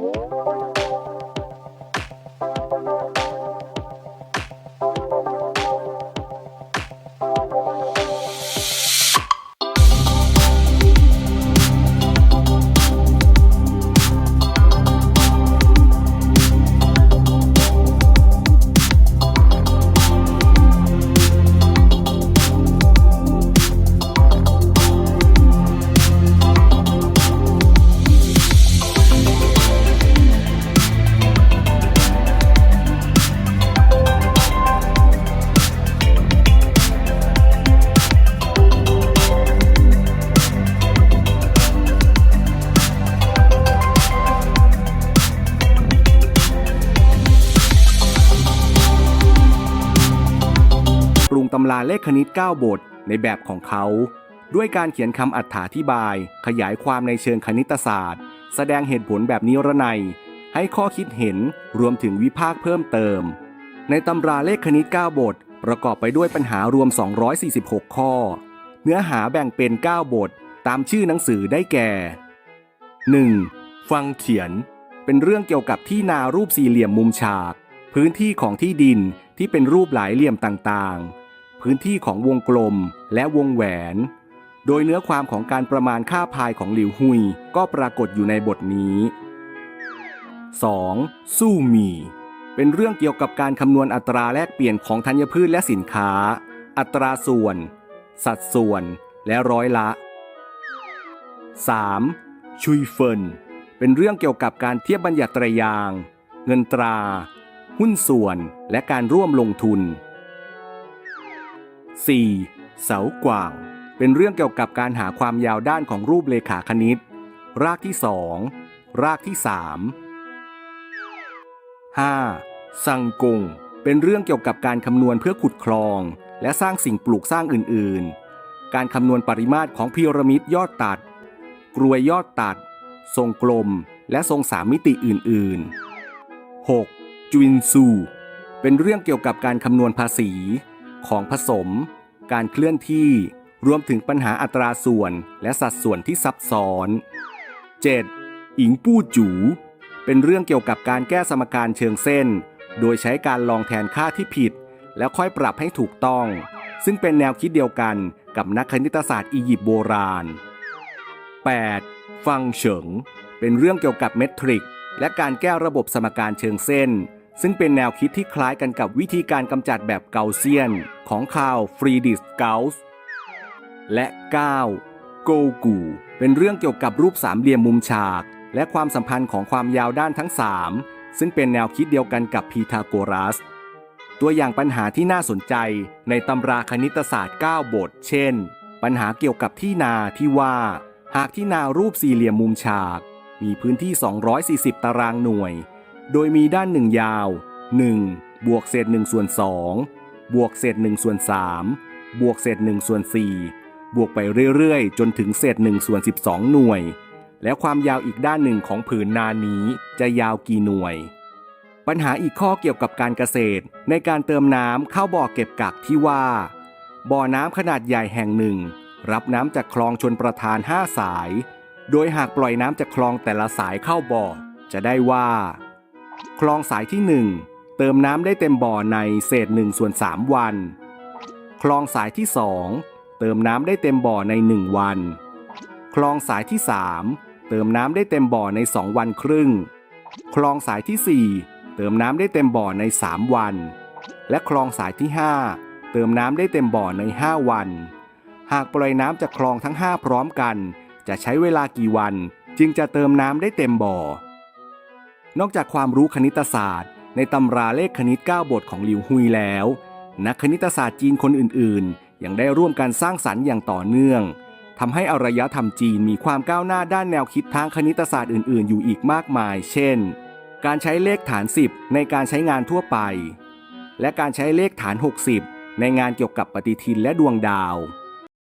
ป ตำราเลขคณิต 9 บทในแบบของเขา ด้วยการเขียนคำอัธิบาย ขยายความในเชิงคณิตศาสตร์ แสดงเหตุผลแบบนิรนัย ให้ข้อคิดเห็นรวมถึงวิพากษ์เพิ่มเติม ในตำราเลขคณิต 9 บท ประกอบไปด้วยปัญหารวม 246 ข้อ เนื้อหาแบ่งเป็น 9 บท ตามชื่อหนังสือได้แก่ 1. ฟังเขียน เป็นเรื่องเกี่ยวกับที่นารูปสี่เหลี่ยมมุมฉาก พื้นที่ของที่ดินที่เป็นรูปหลายเหลี่ยมต่างๆ พื้นที่ของวงกลมและวงแหวน โดยเนื้อความของการประมาณค่าพายของหลิวหุยก็ปรากฏอยู่ในบทนี้ 2. สู้มี เป็นเรื่องเกี่ยวกับการคำนวณอัตราแลกเปลี่ยนของธัญพืชและสินค้า อัตราส่วน สัดส่วน และร้อยละ 3. ชุยเฟิน เป็นเรื่องเกี่ยวกับการเทียบบัญญัติตรยาง เงินตรา หุ้นส่วน และการร่วมลงทุน 4. เสากว่าง เป็นเรื่องเกี่ยวกับการหาความยาวด้านของรูปเลขาคณิต รากที่ 2 รากที่ 3 5. สังกง เป็นเรื่องเกี่ยวกับการคำนวณเพื่อขุดคลอง และสร้างสิ่งปลูกสร้างอื่น ๆ การคำนวณปริมาตรของพีระมิดยอดตัด กรวยยอดตัด ทรงกลม และทรงสามมิติอื่น ๆ 6. จุนซูเป็นเรื่องเกี่ยวกับการคำนวณภาษี ของผสม การเคลื่อนที่ รวมถึงปัญหาอัตราส่วนและสัดส่วนที่ซับซ้อน 7. อิงปู้จู เป็นเรื่องเกี่ยวกับการแก้สมการเชิงเส้น โดยใช้การลองแทนค่าที่ผิด แล้วค่อยปรับให้ถูกต้อง ซึ่งเป็นแนวคิดเดียวกันกับนักคณิตศาสตร์อียิปต์โบราณ 8. ฟังเฉิง เป็นเรื่องเกี่ยวกับเมทริก และการแก้ระบบสมการเชิงเส้น ซึ่งเป็นแนวคิดที่คล้ายกันกับวิธีการกำจัดแบบเกาเซียนของคาร์ลฟรีดิสเกาส์และ 9. โกกู เป็นเรื่องเกี่ยวกับรูปสามเหลี่ยมมุมฉาก และความสัมพันธ์ของความยาวด้านทั้ง 3 ซึ่งเป็นแนวคิดเดียวกันกับพีทาโกรัส ตัวอย่างปัญหาที่น่าสนใจในตำราคณิตศาสตร์ 9 บท เช่น ปัญหาเกี่ยวกับที่นาที่ว่า หากที่นารูปสี่เหลี่ยมมุมฉาก มีพื้นที่ 240 ตารางหน่วย โดยมีด้านหนึ่งยาว 1 บวกเศษ1ส่วน2บวกเศษ1ส่วน3บวกเศษ1ส่วน4บวกไปเรื่อยๆ จนถึงเศษ1ส่วน12 หน่วย แล้วความยาวอีกด้านหนึ่งของผืนนานี้จะยาวกี่หน่วย ปัญหาอีกข้อเกี่ยวกับการเกษตร ในการเติมน้ำเข้าบ่อเก็บกักที่ว่า บ่อน้ำขนาดใหญ่แห่งหนึ่ง รับน้ำจากคลองชนประทาน 5 สาย โดยหากปล่อยน้ำจากคลองแต่ละสายเข้าบ่อจะได้ว่า คลองสายที่ 1 เติมน้ำได้เต็มบ่อในเศษ1ส่วน3วัน คลองสายที่ 2 เติมน้ำได้เต็มบ่อใน 1 วัน คลองสายที่ 3 เติมน้ำได้เต็มบ่อใน 2 วันครึ่ง คลองสายที่ 4 เติมน้ำได้เต็มบ่อใน 3 วัน และคลองสายที่ 5 เติมน้ำได้เต็มบ่อใน 5 วัน หากปล่อยน้ำจากคลองทั้ง 5 พร้อมกัน จะใช้เวลากี่วัน จึงจะเติมน้ำได้เต็มบ่อ นอกจากความรู้คณิตศาสตร์ ในตำราเลขคณิต 9 บทของหลิวฮุยแล้ว นักคณิตศาสตร์จีนคนอื่นๆ ยังได้ร่วมกันสร้างสรรค์อย่างต่อเนื่องทำให้อารยธรรมจีนมีความก้าวหน้าด้านแนวคิดทางคณิตศาสตร์อื่น ๆ อยู่อีกมากมาย เช่น การใช้เลขฐาน 10 ในการใช้งานทั่วไป และการใช้เลขฐาน 60 ในงานเกี่ยวกับปฏิทินและดวงดาว